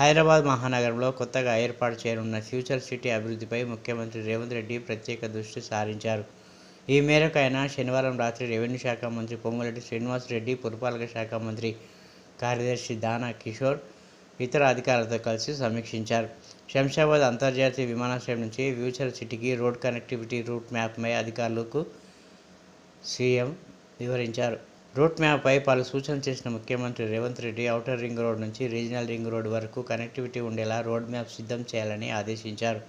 హైదరాబాద్ మహానగరంలో కొత్తగా ఏర్పాటు చేయనున్న ఫ్యూచర్ సిటీ అభివృద్ధిపై ముఖ్యమంత్రి రేవంత్ రెడ్డి ప్రత్యేక దృష్టి సారించారు. ఈ మేరకు ఆయన శనివారం రాత్రి రెవెన్యూ శాఖ మంత్రి పొంగులెడ్డి శ్రీనివాసరెడ్డి పురపాలక శాఖ మంత్రి కార్యదర్శి దానా కిషోర్ ఇతర అధికారులతో కలిసి సమీక్షించారు. శంషాబాద్ అంతర్జాతీయ విమానాశ్రయం నుంచి ఫ్యూచర్ సిటీకి రోడ్ కనెక్టివిటీ రూట్ మ్యాప్పై అధికారులకు సీఎం వివరించారు. రూట్ మ్యాప్పై పలు సూచనలు చేసిన ముఖ్యమంత్రి Revanth Reddy outer ring road నుంచి రీజనల్ రింగ్ రోడ్ వరకు కనెక్టివిటీ ఉండేలా రోడ్ మ్యాప్ సిద్ధం చేయాలని ఆదేశించారు.